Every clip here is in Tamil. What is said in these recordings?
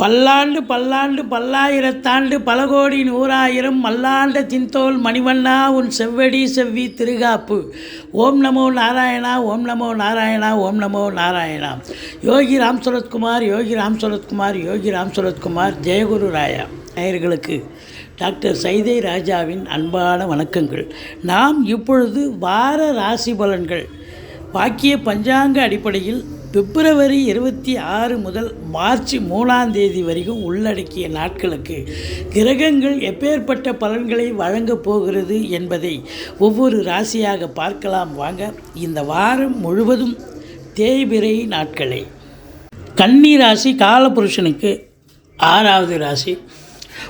பல்லாண்டு பல்லாண்டு பல்லாயிரத்தாண்டு பல கோடி நூறாயிரம் மல்லாண்ட சிந்தோல் மணிவண்ணா உன் செவ்வடி செவ்வி திருகாப்பு. ஓம் நமோ நாராயணா ஓம் நமோ நாராயணா ஓம் நமோ நாராயணா. யோகி ராம் சுரத்குமார் யோகி ராம் சுரத்குமார் யோகி ராம் சுரத்குமார் ஜெயகுரு ராயா நேயர்களுக்கு டாக்டர் சைதை ராஜாவின் அன்பான வணக்கங்கள். நாம் இப்பொழுது வார ராசி பலன்கள். வாக்கிய பஞ்சாங்க அடிப்படையில் பிப்ரவரி இருபத்தி ஆறு முதல் மார்ச் மூணாம் தேதி வரைக்கும் உள்ளடக்கிய நாட்களுக்கு கிரகங்கள் எப்பேற்பட்ட பலன்களை வழங்கப் போகிறது என்பதை ஒவ்வொரு ராசியாக பார்க்கலாம். வாங்க இந்த வாரம் முழுவதும் தேய்பிரை நாட்களே. கன்னி ராசி காலபுருஷனுக்கு ஆறாவது ராசி.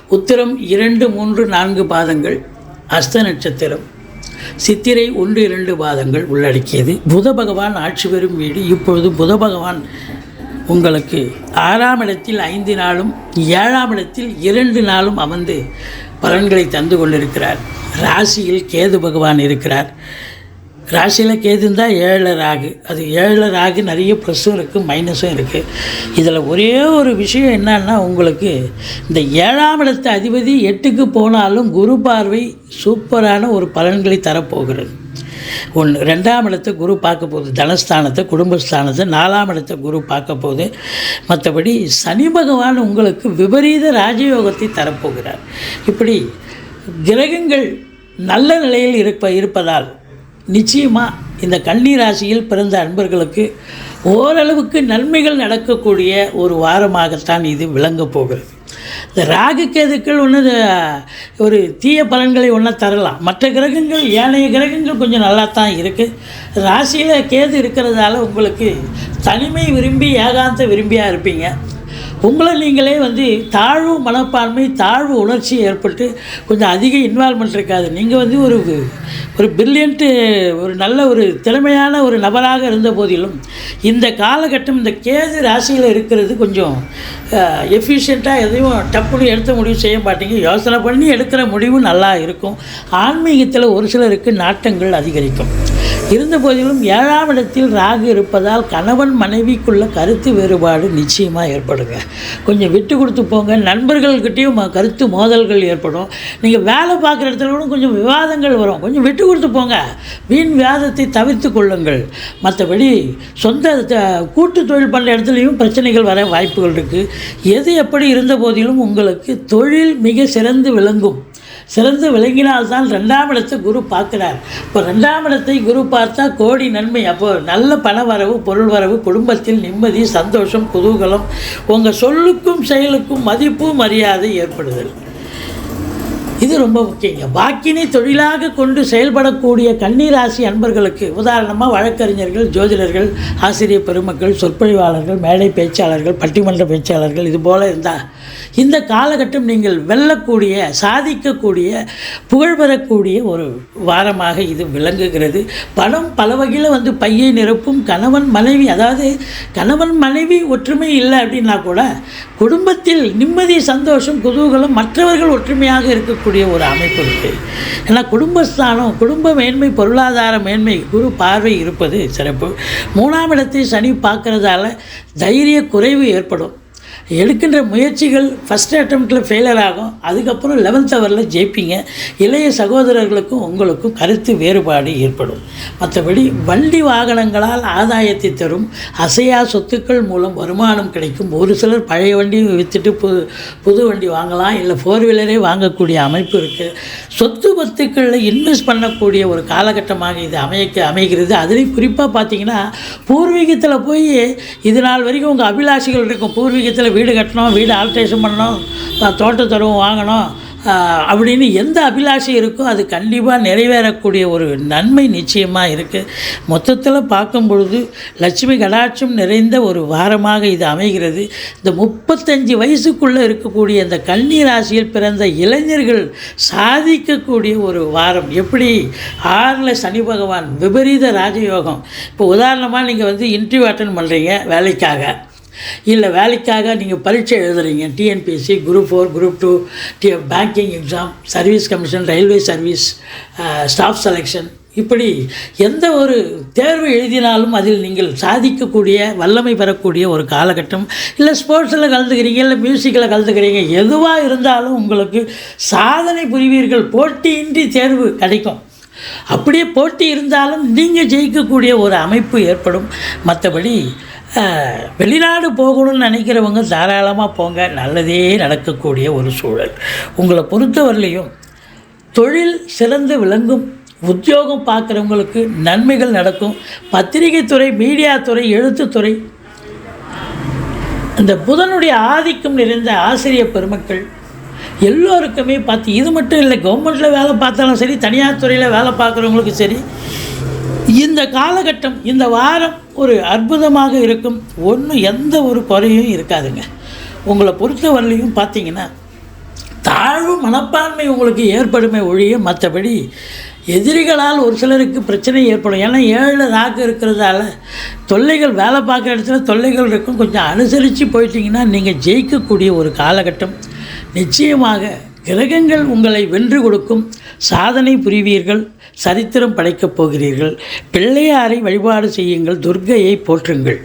உத்திரம் இரண்டு மூன்று நான்கு பாதங்கள் அஸ்த நட்சத்திரம். சித்திரை ஒன்று இரண்டு பாதங்கள் உள்ளடக்கியது. புத பகவான் ஆட்சி பெறும் வீடு. இப்பொழுது புத பகவான் உங்களுக்கு ஆறாம் இடத்தில் ஐந்து நாளும் ஏழாம் இடத்தில் இரண்டு நாளும் அமர்ந்து பலன்களை தந்து கொண்டிருக்கிறார். ராசியில் கேது பகவான் இருக்கிறார். ராசியில் கேது இருந்தால் ஏழு ராகு. அது ஏழு ராகு நிறைய ப்ளஸ்ஸும் இருக்குது மைனஸும் இருக்குது இதில் ஒரே ஒரு விஷயம் என்னன்னா உங்களுக்கு இந்த ஏழாம் இடத்து அதிபதி எட்டுக்கு போனாலும் குரு பார்வை சூப்பரான ஒரு பலன்களை தரப்போகிறது. ஒன்று ரெண்டாம் இடத்தை குரு பார்க்க போகுது தனஸ்தானத்தை குடும்பஸ்தானத்தை நாலாம் இடத்தை குரு பார்க்க போகுது. மற்றபடி சனி பகவான் உங்களுக்கு விபரீத ராஜயோகத்தை தரப்போகிறார். இப்படி கிரகங்கள் நல்ல நிலையில் இருப்ப இருப்பதால் நிச்சயமாக இந்த கன்னி ராசியில் பிறந்த அன்பர்களுக்கு ஓரளவுக்கு நன்மைகள் நடக்கக்கூடிய ஒரு வாரமாகத்தான் இது விளங்க போகிறது. இந்த ராகு கேதுக்கள் ஒன்று ஒரு தீய பலன்களை ஒன்றா தரலாம். மற்ற கிரகங்கள் ஏனைய கிரகங்கள் கொஞ்சம் நல்லா தான் இருக்குது ராசியில் கேது இருக்கிறதால உங்களுக்கு தனிமை விரும்பி ஏகாந்த விரும்பியாக இருப்பீங்க. உங்களை நீங்களே வந்து தாழ்வு மனப்பான்மை தாழ்வு உணர்ச்சி ஏற்பட்டு கொஞ்சம் அதிக இன்வால்மெண்ட் இருக்காது. நீங்கள் வந்து ஒரு ஒரு பிரில்லியண்ட்டு ஒரு நல்ல ஒரு திறமையான ஒரு நபராக இருந்த போதிலும் இந்த காலகட்டம் இந்த கேது ராசியில் இருக்கிறது கொஞ்சம் எஃபிஷியண்ட்டாக எதையும் டப்புன்னு எடுத்த முடிவு செய்ய மாட்டீங்க யோசனை பண்ணி எடுக்கிற முடிவு நல்லா இருக்கும். ஆன்மீகத்தில் ஒரு சிலருக்கு நாட்டங்கள் அதிகரிக்கும். இருந்த போதிலும் ஏழாம் இடத்தில் ராகு இருப்பதால் கணவன் மனைவிக்குள்ள கருத்து வேறுபாடு நிச்சயமாக ஏற்படுங்க. கொஞ்சம் விட்டு கொடுத்து போங்க. நண்பர்கள்கிட்டையும் கருத்து மோதல்கள் ஏற்படும். நீங்கள் வேலை பார்க்குற இடத்துல கூட கொஞ்சம் விவாதங்கள் வரும். கொஞ்சம் விட்டு கொடுத்து போங்க. வீண் வியாதத்தை தவிர்த்து கொள்ளுங்கள். மற்றபடி சொந்த கூட்டு தொழில் பண்ணுற இடத்துலையும் பிரச்சனைகள் வர வாய்ப்புகள் இருக்குது எது எப்படி இருந்த போதிலும் உங்களுக்கு தொழில் மிக சிறந்து விளங்கும். சிறந்து விளங்கினால்தான் ரெண்டாம் இடத்தை குரு பார்க்குறார். இப்போ ரெண்டாம் இடத்தை குரு பார்த்தா கோடி நன்மை. அப்போ நல்ல பண வரவு பொருள் வரவு குடும்பத்தில் நிம்மதி சந்தோஷம் குதூகலம். உங்கள் சொல்லுக்கும் செயலுக்கும் மதிப்பு மரியாதை ஏற்படுதல். இது ரொம்ப முக்கியங்க. வாக்கினை தொழிலாக கொண்டு செயல்படக்கூடிய கன்னிராசி அன்பர்களுக்கு உதாரணமாக வழக்கறிஞர்கள் ஜோதிடர்கள் ஆசிரியர் பெருமக்கள் சொற்பொழிவாளர்கள் மேடை பேச்சாளர்கள் பட்டிமன்ற பேச்சாளர்கள் இது போல் இருந்தால் இந்த காலகட்டம் நீங்கள் வெல்லக்கூடிய சாதிக்கக்கூடிய புகழ் பெறக்கூடிய ஒரு வாரமாக இது விளங்குகிறது. பணம் பல வகையில் வந்து பையை நிரப்பும் கணவன் மனைவி அதாவது கணவன் மனைவி ஒற்றுமை இல்லை அப்படின்னா கூட குடும்பத்தில் நிம்மதி சந்தோஷம் குதூகலம் மற்றவர்கள் ஒற்றுமையாக இருக்கக்கூடிய ஒரு அமைப்பு இருக்குது ஏன்னா குடும்பஸ்தானம் குடும்ப மேன்மை பொருளாதார மேன்மை குரு பார்வை இருப்பது சிறப்பு. மூணாம் இடத்தை சனி பார்க்குறதால தைரிய குறைவு ஏற்படும். எடுக்கின்ற முயற்சிகள் ஃபஸ்ட் அட்டம்ப்டில் ஃபெயிலர் ஆகும். அதுக்கப்புறம் லெவன்த் ஹவரில் ஜெயிப்பீங்க. இளைய சகோதரர்களுக்கும் உங்களுக்கும் கருத்து வேறுபாடு ஏற்படும். மற்றபடி வண்டி வாகனங்களால் ஆதாயத்தை தரும் அசையா சொத்துக்கள் மூலம் வருமானம் கிடைக்கும். ஒரு சிலர் பழைய வண்டியும் விற்றுட்டு புது புது வண்டி வாங்கலாம். இல்லை ஃபோர் வீலரே வாங்கக்கூடிய அமைப்பு இருக்குது சொத்து பத்துக்களில் இன்வெஸ்ட் பண்ணக்கூடிய ஒரு காலகட்டமாக இது அமைக்க அமைகிறது. அதுலேயும் குறிப்பாக பார்த்தீங்கன்னா பூர்வீகத்தில் போய் இது நாள் வரைக்கும் உங்கள் அபிலாஷைகள் இருக்கும். பூர்வீகத்தில் வீடு கட்டணும் வீடு ஆல்ட்ரேஷன் பண்ணணும் அஹ் தோட்டத்தருவம் வாங்கணும் அப்படின்னு எந்த அபிலாஷை இருக்கோ அது கண்டிப்பாக நிறைவேறக்கூடிய ஒரு நன்மை நிச்சயமாக இருக்குது மொத்தத்தில் பார்க்கும் பொழுது லட்சுமி கடாட்சம் நிறைந்த ஒரு வாரமாக இது அமைகிறது. இந்த முப்பத்தஞ்சு வயசுக்குள்ளே இருக்கக்கூடிய இந்த கன்னி ராசியில் பிறந்த இளைஞர்கள் சாதிக்கக்கூடிய ஒரு வாரம். எப்படி? ஆறில் சனி பகவான் விபரீத ராஜயோகம். இப்போ உதாரணமாக நீங்கள் வந்து இன்டர்வியூ அட்டன் பண்ணுறீங்க வேலைக்காக. இல்லை வேலைக்காக நீங்கள் பரீட்சை எழுதுறீங்க. TNPSC group four group two D banking exam service commission railway service staff selection இப்படி எந்த ஒரு தேர்வு எழுதினாலும் அதில் நீங்கள் சாதிக்கக்கூடிய வல்லமை பெறக்கூடிய ஒரு காலகட்டம். இல்லை ஸ்போர்ட்ஸில் கலந்துக்கிறீங்க இல்லை மியூசிக்கில் கலந்துக்கிறீங்க எதுவாக இருந்தாலும் உங்களுக்கு சாதனை புரிவீர்கள். போட்டியின்றி தேர்வு கிடைக்கும். அப்படியே போட்டி இருந்தாலும் நீங்கள் ஜெயிக்கக்கூடிய ஒரு அமைப்பு ஏற்படும். மற்றபடி வெளிநாடு போகணும்னு நினைக்கிறவங்க தாராளமாக போங்க. நல்லதே நடக்கக்கூடிய ஒரு சூழல். உங்களை பொறுத்தவரையிலையும் தொழில் சிறந்து விளங்கும். உத்தியோகம் பார்க்குறவங்களுக்கு நன்மைகள் நடக்கும். பத்திரிகை துறை மீடியா துறை எழுத்துத்துறை இந்த புதனுடைய ஆதிக்கம் நிறைந்த ஆசிரியர் பெருமக்கள் எல்லோருக்குமே பார்த்து இது மட்டும் இல்லை கவர்மெண்ட்டில் வேலை பார்த்தாலும் சரி தனியார் துறையில் வேலை பார்க்குறவங்களுக்கும் சரி இந்த காலகட்டம் இந்த வாரம் ஒரு அற்புதமாக இருக்கும். ஒன்றும் எந்த ஒரு குறையும் இருக்காதுங்க. உங்களை பொறுத்தவரையிலையும் பார்த்தீங்கன்னா தாழ்வு மனப்பான்மை உங்களுக்கு ஏற்படுமே ஒழிய மற்றபடி எதிரிகளால் ஒரு சிலருக்கு பிரச்சனை ஏற்படும். ஏன்னா ஏழு ராக்கு இருக்கிறதால தொல்லைகள் வேலை பார்க்குற இடத்துல தொல்லைகள் இருக்கும். கொஞ்சம் அனுசரித்து போயிட்டிங்கன்னா நீங்கள் ஜெயிக்கக்கூடிய ஒரு காலகட்டம். நிச்சயமாக கிரகங்கள் உங்களை வென்று கொடுக்கும் சாதனை புரிவீர்கள் சரித்திரம் படைக்கப் போகிறீர்கள். பிள்ளையாரை வழிபாடு செய்யுங்கள் துர்க்கையை போற்றுங்கள்.